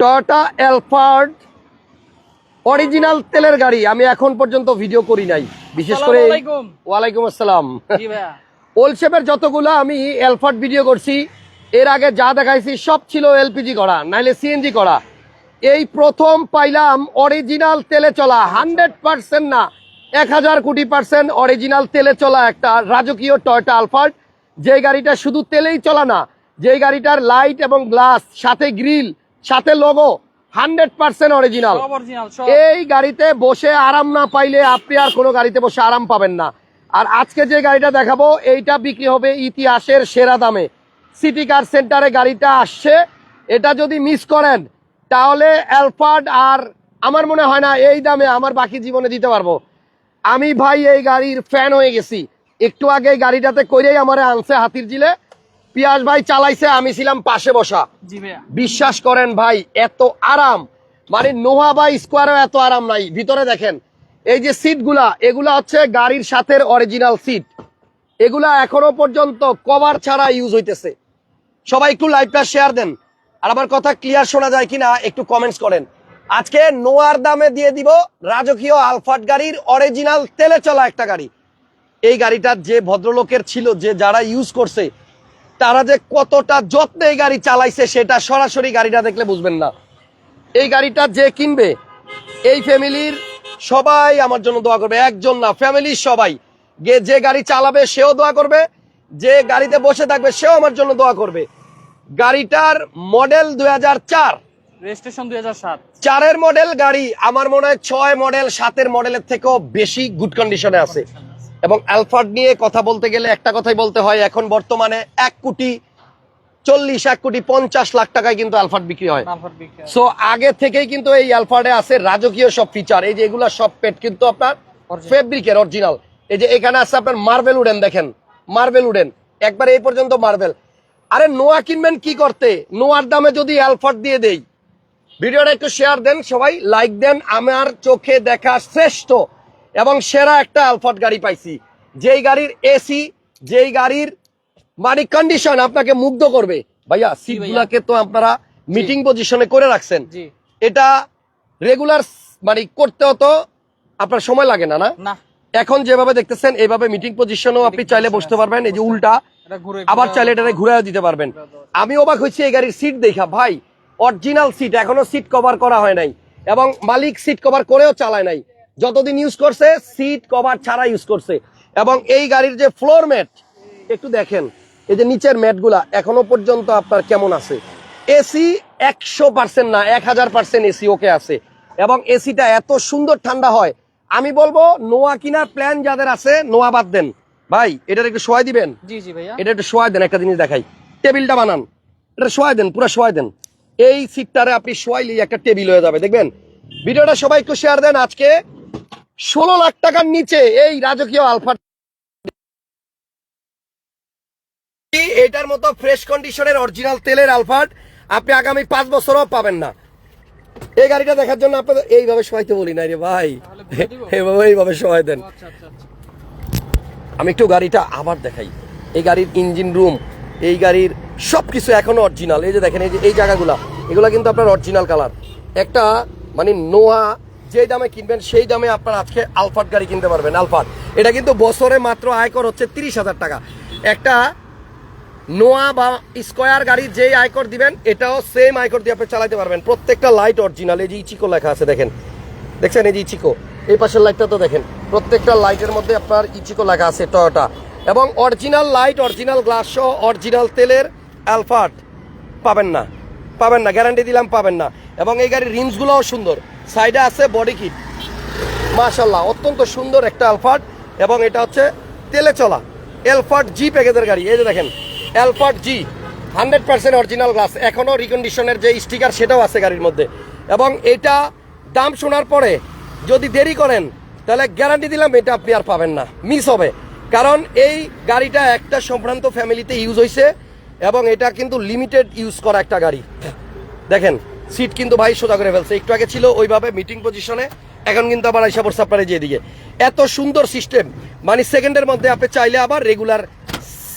Toyota এলফার্ড original তেলের গাড়ি। আমি এখন পর্যন্ত ভিডিও করি নাই। বিশেষ করে ওয়ালাইকুম আসসালাম। জি ভাইয়া। ওল্ড শেপের যতগুলো আমি এলফার্ড ভিডিও করছি এর আগে যা দেখাইছি সব ছিল এলপিজি করা নাইলে সিএনজি করা। এই প্রথম পাইলাম অরিজিনাল তেলে চলা হান্ড্রেড পার্সেন্ট না এক হাজার কোটি পার্সেন্ট অরিজিনাল তেলে চলা একটা রাজকীয় টয়টা আলফার্ড যে গাড়িটা শুধু তেলেই চলা না যে গাড়িটার লাইট এবং গ্লাস সাথে গ্রিল সাথে লোগো হান্ড্রেড পার্সেন্ট অরিজিনাল এই গাড়িতে বসে আরাম না পাইলে আপনি আর কোনো গাড়িতে বসে আরাম পাবেন না। আর আজকে যে গাড়িটা দেখাবো এইটা বিক্রি হবে ইতিহাসের সেরা দামে। সিটি কার সেন্টারে গাড়িটা আসছে। এটা যদি মিস করেন তাহলে অ্যালফার্ড আর আমার মনে হয় না এই দামে আমার বাকি জীবনে দিতে পারব। আমি ভাই এই গাড়ির ফ্যান হয়ে গেছি। একটু আগে এই গাড়িটাতে করেই আমার আনছে হাতির জিলে পিয়াস ভাই চালাইছে আমি ছিলাম পাশে বসা। বিশ্বাস করেন ভাই এত আরাম। মানে নোহা বা স্কোয়ারও এত আরাম নাই। ভিতরে দেখেন এই যে সিটগুলা এগুলা হচ্ছে গাড়ির সাথে অরিজিনাল সিট এগুলা এখনও পর্যন্ত কভার ছাড়া ইউজ হইতেছে। সবাই একটু লাইভটা শেয়ার দেন। আর আমার কথা ক্লিয়ার শোনা যায় কিনা একটু কমেন্টস করেন। আজকে নোয়ার দামে দিয়ে দিব রাজকীয় আলফাট গাড়ির অরিজিনাল তেলে চলা একটা গাড়ি। এই গাড়িটা যে ভদ্রলোকের ছিল যে যারা ইউজ করছে তারা যে কতটা যত্নে এই গাড়ি চালাইছে সেটা সরাসরি গাড়িটা দেখলে বুঝবেন না। এই গাড়িটা যে কিনবে এই ফ্যামিলির সবাই আমার জন্য দোয়া করবে একজন না ফ্যামিলির সবাই। যে গাড়ি চালাবে সেও দোয়া করবে যে গাড়িতে বসে থাকবে সেও আমার জন্য দোয়া করবে। গাড়িটার মডেল দুই হাজার চার। রেজিস্ট্রেশন দুই চারের মডেল গাড়ি আমার মনে হয় ছয় মডেল সাতের মডেলের থেকেও বেশি গুড কন্ডিশনে আছে। এবং অ্যালফার্ড নিয়ে কথা বলতে গেলে একটা কথাই বলতে হয় এখন বর্তমানে এক কোটি চল্লিশ এক কোটি পঞ্চাশ লাখ টাকায় কিন্তু অ্যালফার্ড বিক্রি হয়। সো আগে থেকেই কিন্তু এই অ্যালফার্ডে আছে রাজকীয় সব ফিচার এই যে এগুলা সব পেট কিন্তু আপনার ফেব্রিকের অরিজিনাল এই যে এখানে আছে আপনার মার্বেল উডেন দেখেন মার্বেল উডেন। একবার এই পর্যন্ত মার্বেল আরে নোয়া কিনবেন কি করতে? নোয়ার দামে যদি অ্যালফার্ড দিয়ে দেই। ভিডিওটা একটু শেয়ার দেন সবাই লাইক দেন। আমার চোখে দেখা শ্রেষ্ঠ এবং সেরা একটা আলফাট গাড়ি পাইছি। যেই গাড়ির এসি যেই গাড়ির মানে কন্ডিশন আপনাকে মুগ্ধ করবে। ভাইয়া সিটগুলাকে তো আপনারা মিটিং পজিশনে করে রাখছেন। এটা রেগুলার মানে করতে হতো আপনার সময় লাগে না না? এখন যেভাবে দেখতেছেন এইভাবে মিটিং পজিশনও আপনি চাইলে বসতে পারবেন। এই যে উল্টা আবার চাইলে এটাকে ঘুরে দিতে পারবেন। আমি অবাক হয়েছি এই গাড়ির সিট দেখা। ভাই অরিজিনাল সিট এখনও সিট কভার করা হয় নাই। এবং মালিক সিট কভার করেও চালায় নাই। যতদিন ইউজ করছে সিট কভার ছাড়া ইউজ করছে। এবং এই গাড়ির যে ফ্লোর ম্যাট একটু দেখেন এই যে নিচের ম্যাটগুলা এখনও পর্যন্ত আপনার কেমন আছে? এসি একশো পার্সেন্ট না এক হাজার পার্সেন্ট এসি ওকে আছে। এবং এসিটা এত সুন্দর ঠান্ডা হয় আমি বলব নোয়া কিনার প্ল্যান যাদের আছে নোয়া বাদ দেন। ভাই এটার একটু সোয়াই দিবেন? জি জি ভাইয়া। এটা একটু শোয়াই দেন একটা জিনিস দেখাই। টেবিলটা বানান। এটা শোয়াই দেন পুরো শোয়াই দেন। এই সিটটারে আপনি শোয়াইলেই একটা টেবিল হয়ে যাবে দেখবেন? ভিডিওটা সবাই একটু শেয়ার দেন আজকে। ষোলো লাখ টাকার নিচে এই রাজকীয় আলফা এটার মতো ফ্রেশ কন্ডিশনের অরিজিনাল তেলের আলফাট আপনি আগামী পাঁচ বছরও পাবেন না। এই গাড়িটা দেখার জন্য আপনাদের এইভাবে শোয়াইতে বলি, না রে ভাই। এইভাবে এইভাবে শোয়াই দেন। আমি একটু গাড়িটা আবার দেখাই। এই গাড়ির ইঞ্জিন রুম এই গাড়ির সব কিছু এখনও অরিজিনাল এই যে দেখেন, এই যে এই জায়গাগুলা, এগুলা কিন্তু আপনার অরিজিনাল কালার একটা মানে নোয়া যে দামে কিনবেন, সেই দামে আপনার আজকে আলফাট গাড়ি কিনতে পারবেন। আলফাট। এটা কিন্তু বছরে মাত্র আয়কর হচ্ছে তিরিশ হাজার টাকা। একটা নোয়া বা স্কোয়ার গাড়ি যেই আয়কর দিবেন, এটাও সেম আয়কর দিয়ে আপনি চালাতে পারবেন। প্রত্যেকটা লাইট অরিজিনাল এই যে ইচিকো লেখা আছে, দেখেন। দেখছেন এই যে ইচিকো? এই পাশের লাইটটা তো দেখেন। প্রত্যেকটা লাইটের মধ্যে আপনার ইচিকো লেখা আছে টয়োটা এবং অরিজিনাল লাইট অরিজিনাল গ্লাস সহ অরিজিনাল তেলের অ্যালফাট পাবেন না। পাবেন না গ্যারান্টি দিলাম পাবেন না। এবং এই গাড়ির রিমসগুলোও সুন্দর। সাইডে আছে বডি কিট। মাশাল্লাহ অত্যন্ত সুন্দর একটা আলফাট এবং এটা হচ্ছে তেলে চলা এলফাট জি প্যাকেজের গাড়ি। এই যে দেখেন এলফাট জি, হান্ড্রেড পার্সেন্ট অরিজিনাল গ্লাস। এখনও রিকন্ডিশনের যে স্টিকার সেটাও আছে গাড়ির মধ্যে। এবং এটা দাম শোনার পরে যদি দেরি করেন, তাহলে গ্যারান্টি দিলাম এটা আপনি আর পাবেন না। মিস হবে। কারণ এই গাড়িটা একটা সম্ভ্রান্ত ফ্যামিলিতে ইউজ হয়েছে এবং এটা কিন্তু লিমিটেড ইউজ করা একটা গাড়ি। দেখেন সিট কিন্তু ভাই সোজা করে ফেলছে। একটু আগে ছিল ওইভাবে মিটিং পজিশনে এখন কিন্তু আবার আইসা পড়ছে যে এদিকে। এত সুন্দর সিস্টেম মানে সেকেন্ডের মধ্যে আপনি চাইলে আবার রেগুলার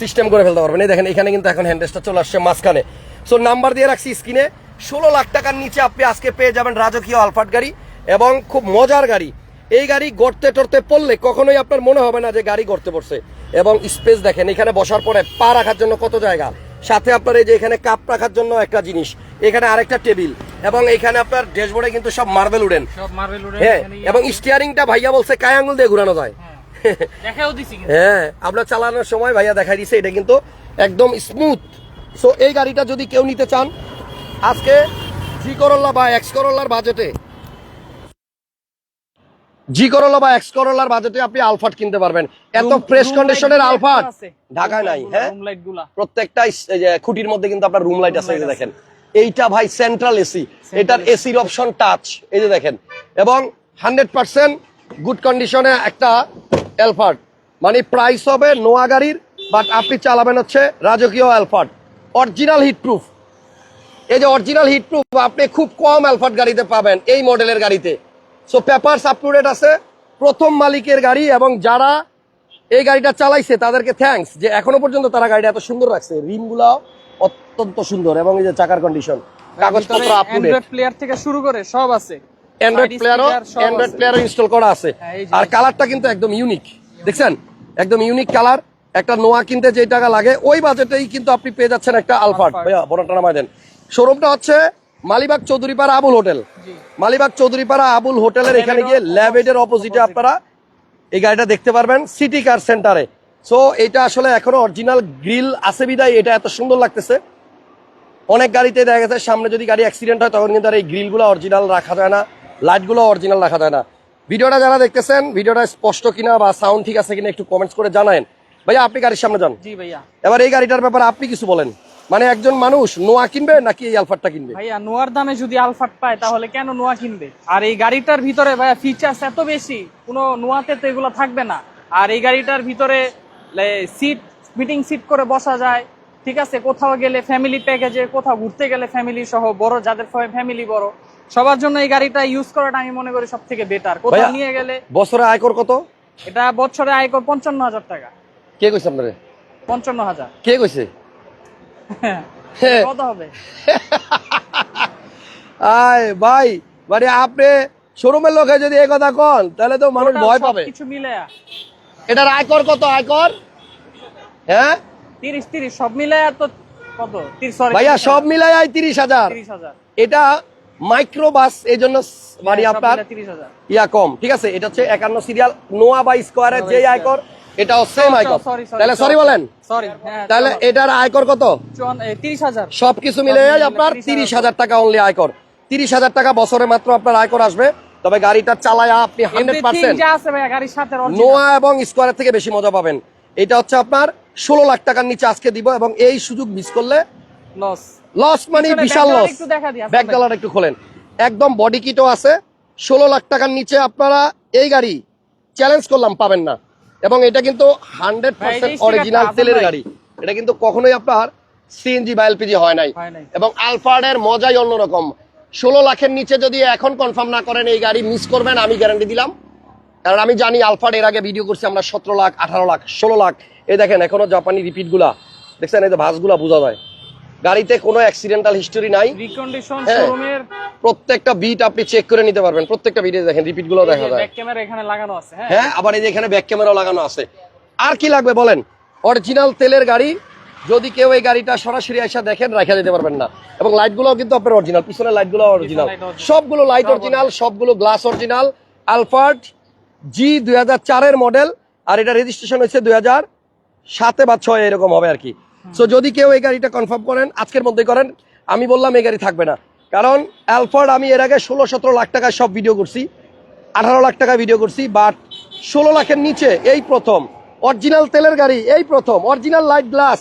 সিস্টেম করে ফেলতে পারবেন। এই দেখেন, এখানে কিন্তু এখন হ্যান্ডেসটা চলে আসছে মাঝখানে। সো নাম্বার দিয়ে রাখছি স্ক্রিনে ষোলো লাখ টাকার নিচে আপনি আজকে পেয়ে যাবেন রাজকীয় আলফাট গাড়ি এবং খুব মজার গাড়ি। এই গাড়ি গড়তে টরতে পড়লে কখনোই আপনার মনে হবে না যে গাড়ি গড়তে পড়ছে। এবং স্পেস দেখেন, এখানে বসার পরে পা রাখার জন্য কত জায়গা? সাথে আপনার এই যে এখানে কাপ রাখার জন্য একটা জিনিস এখানে আরেকটা টেবিল এবং এখানে আপনার ড্যাশবোর্ডে কিন্তু সব মার্বেল উডেন। হ্যাঁ এবং স্টিয়ারিংটা ভাইয়া বলছে কায় আঙুল দিয়ে ঘুরানো যায়। কিন্তু। হ্যাঁ আমরা চালানোর সময় ভাইয়া দেখাই দিছে এটা কিন্তু একদম স্মুথ সো এই গাড়িটা যদি কেউ নিতে চান আজকে জি করল্লা বা এক্স করল্লার বাজেটে জি করল্লা বা এক্স করল্লার বাজেটে আপনি আলফাট কিনতে পারবেন। এত ফ্রেশ কন্ডিশনের আলফাট? ঢাকায় নাই হ্যাঁ। প্রত্যেকটা খুঁটির মধ্যে কিন্তু আপনার রুম লাইট আছে দেখেন। এইটা ভাই সেন্ট্রাল এসি এটার এসির অপশন টাচ এই যে দেখেন। এবং হান্ড্রেড পার্সেন্ট গুড কন্ডিশনে একটা অ্যালফার্ট মানে প্রাইস হবে নোয়া গাড়ির বাট আপনি চালাবেন হচ্ছে রাজকীয় অ্যালফার্ট অরিজিনাল হিট প্রুফ এই যে অরিজিনাল হিট প্রুফ আপনি খুব কম অ্যালফার্ট গাড়িতে পাবেন এই মডেলের গাড়িতে। So papers up to date আছে। প্রথম মালিকের গাড়ি এবং যারা এই গাড়িটা চালাইছে তাদেরকে থ্যাঙ্কস যে এখনও পর্যন্ত তারা গাড়িটা এত সুন্দর রাখছে। রিমগুলো অত্যন্ত সুন্দর এবং এই যে চাকার কন্ডিশন কাগজপত্র up to date Android player থেকে শুরু করে সব আছে। অ্যান্ড্রয়েড প্লেয়ারও অ্যান্ড্রয়েড প্লেয়ারও ইনস্টল করা আছে। হ্যাঁ, আর কালারটা কিন্তু একদম ইউনিক দেখছেন? একদম ইউনিক কালার একটা নোয়া কিনতে যে টাকা লাগে ওই বাজেটেই কিন্তু আপনি পেয়ে যাচ্ছেন একটা আলফার্ট আলফার্ট। ভাইয়া বড়টা নামায় দেন। শোরুমটা হচ্ছে মালিবাগ চৌধুরীপাড়া আবুল হোটেল। মালিবাগ চৌধুরীপাড়া আবুল হোটেলের এখানে গিয়ে ল্যাবেডের অপোজিটে আপনারা এই গাড়িটা দেখতে পারবেন সিটি কার সেন্টারে সো এটা আসলে এখনও অরিজিনাল গ্রিল আছে বিদায় এটা এত সুন্দর লাগতেছে। অনেক গাড়িতে দেখা গেছে সামনে যদি গাড়ি অ্যাক্সিডেন্ট হয় তখন কিন্তু আর এই গ্রিলগুলো অরিজিনাল রাখা যায় না লাইটগুলো অরিজিনাল রাখা যায় না। ভিডিওটা যারা দেখতেছেন ভিডিওটা স্পষ্ট কিনা বা সাউন্ড ঠিক আছে কিনা একটু কমেন্টস করে জানায়েন। ভাইয়া আপনি গাড়ির সামনে যান। জি ভাইয়া। এবার এই গাড়িটার ব্যাপারে আপনি কিছু বলেন। মানে একজন মানুষ নোয়া কিনবে নাকি এই আলফারটা কিনবে? ভাইয়া নোয়ার দামে যদি আলফাট পায় তাহলে কেন নোয়া কিনবে? আর এই গাড়িটার ভিতরে ভাইয়া ফিচার্স এত বেশি কোনো নোয়াতে তো এগুলো থাকবে না। আর এই গাড়িটার ভিতরে সিট মিটিং সিট করে বসা যায় ঠিক আছে? কোথাও গেলে ফ্যামিলি প্যাকেজে কোথাও ঘুরতে গেলে ফ্যামিলি সহ বড় যাদের ফ্যামিলি বড় সবার জন্য এই গাড়িটা ইউজ করাটা আমি মনে করি সব থেকে বেটার কোথাও নিয়ে গেলে বছরে আয়কর কত? এটা বছরে আয়কর পঞ্চান্ন হাজার টাকা। কে কইছে আপনারে? পঞ্চান্ন হাজার। কে কইছে। কত হবে? আয় ভাই মানে আপনি শোরুমের লোকে যদি এই কথা কন তাহলে তো মানুষ ভয় পাবে। সবকিছু মিলে। এটার আয়কর কত? আয়কর? হ্যাঁ? তিরিশ তিরিশ সব মিলে তো কত? ভাইয়া সব এটা মাইক্রো বাস এই জন্য মানে হ্যাঁ, আপনার ইয়া কম। ঠিক আছে এটা হচ্ছে একান্ন সিরিয়াল নোয়া বা স্কোয়ারের যে আয়কর এটাও সেম আয়কর তাহলে সরি বলেন। তাহলে এটার আয়কর কত? সবকিছু মিলে আপনার তিরিশ হাজার। টাকা অনলি আয়কর। তিরিশ হাজার টাকা বছরে মাত্র আপনার আয়কর আসবে। তবে গাড়িটা চালায় আপনি হান্ড্রেড পার্সেন্ট নোয়া এবং স্কোয়ারের থেকে বেশি মজা পাবেন। এটা হচ্ছে আপনার ষোলো লাখ টাকার নিচে আজকে দিব এবং এই সুযোগ মিস করলে লস লস মানে বিশাল লস ব্যাক। ডলার একটু খোলেন। একদম বডি কিটও আছে। ষোলো লাখ টাকার নিচে আপনারা এই গাড়ি চ্যালেঞ্জ করলাম পাবেন না। এবং এটা কিন্তু হান্ড্রেড পার্সেন্ট অরিজিনাল তেলের গাড়ি। এটা কিন্তু কখনোই আপনার সিএনজি বা এলপিজি হয় নাই। এবং আলফার্ডের মজাই অন্যরকম ষোলো লাখের নিচে যদি এখন কনফার্ম না করেন এই গাড়ি মিস করবেন আমি গ্যারান্টি দিলাম। কারণ আমি জানি আলফার্ড এর আগে ভিডিও করছি আমরা সতেরো লাখ আঠারো লাখ ষোলো লাখ। এই দেখেন এখনও জাপানি রিপিটগুলা। দেখছেন এই যে ভাসগুলা বোঝা যায়। গাড়িতে কোনো অ্যাক্সিডেন্টাল হিস্টোরি নাই। রিকন্ডিশন হ্যাঁ। শোরুমের প্রত্যেকটা বিট আপনি চেক করে নিতে পারবেন। প্রত্যেকটা বিটে দেখেন রিপিটগুলো দেখা যায়। ব্যাক ক্যামেরা এখানে লাগানো আছে হ্যাঁ। হ্যাঁ আবার এই যে এখানে ব্যাক ক্যামেরাও লাগানো আছে। আর কি লাগবে বলেন? অরিজিনাল তেলের গাড়ি যদি কেউ এই গাড়িটা সরাসরি এসে দেখেন রাখা যেতে পারবেন না। এবং লাইটগুলো কিন্তু আপনার অরিজিনাল পিছনের লাইটগুলো অরিজিনাল সবগুলো লাইট অরিজিনাল সবগুলো গ্লাস অরিজিনাল আলফার্ট জি দুই হাজার চারের মডেল আর এটা রেজিস্ট্রেশন হয়েছে দুই হাজার সাতে বা ছয় এরকম হবে আর কি। সো যদি কেউ এই গাড়িটা কনফার্ম করেন, আজকের মধ্যে করেন, আমি বললাম এই গাড়ি থাকবে না। কারণ অ্যালফার্ড আমি এর আগে ষোলো, সতেরো লাখ টাকায় সব ভিডিও করছি, আঠারো লাখ টাকা ভিডিও করছি বাট ষোলো লাখের নিচে এই প্রথম অরিজিনাল তেলের গাড়ি, এই প্রথম অরিজিনাল লাইট গ্লাস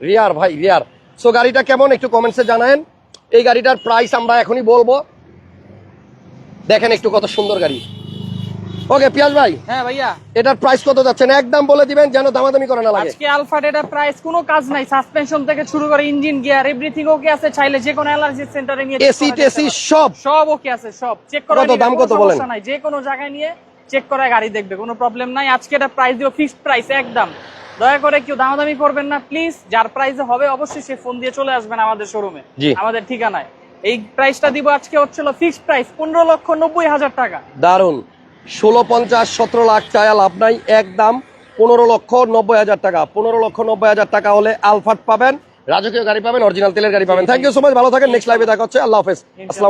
রিয়ার ভাই, রিয়ার। সো গাড়িটা কেমন একটু কমেন্টসে জানায়েন। এই গাড়িটার প্রাইস আমরা এখনই বলব। দেখেন একটু কত সুন্দর গাড়ি। ওকে পিয়াজ ভাই হ্যাঁ ভাইয়া। এটার প্রাইস কত যাচ্ছেন একদম বলে দিবেন যেন দামাদামি করে না লাগে। আজকে আলফাট এটা প্রাইস কোনো কাজ নাই সাসপেনশন থেকে শুরু করে ইঞ্জিন গিয়ার এভরিথিং ওকে আছে চাইলে যে কোনো অ্যালার্জি সেন্টারে নিয়ে এসি টেসি সব। সব ওকে আছে সব। চেক করা কত দাম কত বলেন? নাই যে কোনো জায়গায় নিয়ে চেক করে গাড়ি দেখবে কোনো প্রবলেম নাই। আজকে এটা প্রাইস দিও ফিক্সড প্রাইস একদম। দয়া করে কেউ দামাদামি করবেন না প্লিজ যার প্রাইসে হবে অবশ্যই সে ফোন দিয়ে চলে আসবেন আমাদের শোরুমে। আমাদের ঠিকানায়। এই প্রাইসটা দিব আজকে হচ্ছিল ফিক্সড প্রাইস পনেরো লক্ষ নব্বই হাজার টাকা। দারুণ ষোলো পঞ্চাশ সতেরো লাখ চায়া লাভ নাই এক দাম পনেরো লক্ষ নব্বই হাজার টাকা। পনেরো লক্ষ নব্বই হাজার টাকা হলে আলফাট পাবেন রাজকীয় গাড়ি পাবেন অরিজিনাল তেলের গাড়ি পাবেন। থ্যাংক ইউ সো মাচ ভালো থাকেন নেক্সট লাইভে দেখা হচ্ছে। আল্লাহ হাফেজ। আসসালাম